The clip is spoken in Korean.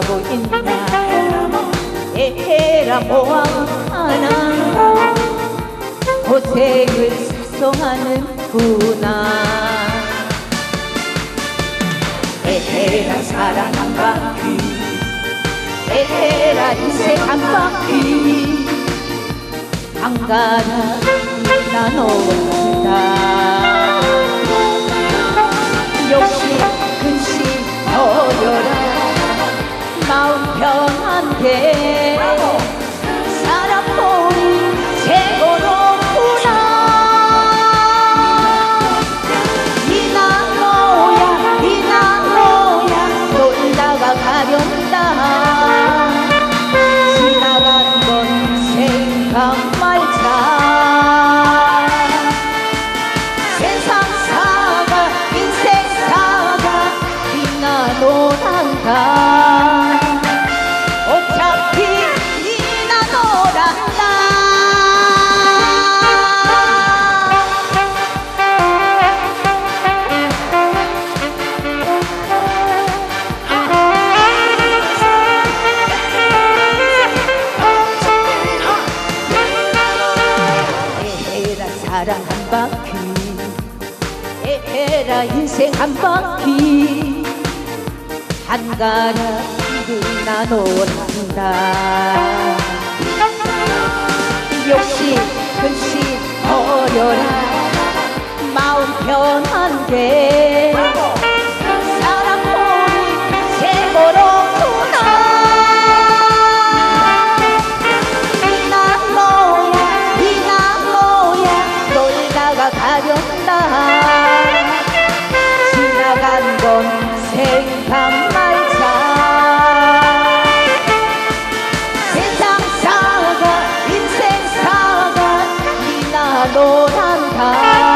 보인다 에헤라 뭐하나? 고생을 사소하는구나. 에헤라 사랑 한 바퀴. 에헤라 인생 한 바퀴. 안가라 나놓는다 마음 편한게. 사람 보니 최고로구나. 이나노야 이나노야 놀다가 가련다. 지나간 건 생각 말자. 세상 사가 인생 사가 이나 노란다 사랑 한 바퀴. 에헤라 인생 한 바퀴. 한가라 누나 놀한다. 욕심 근심 어려라. 마음 편한데 이나 노란다 어차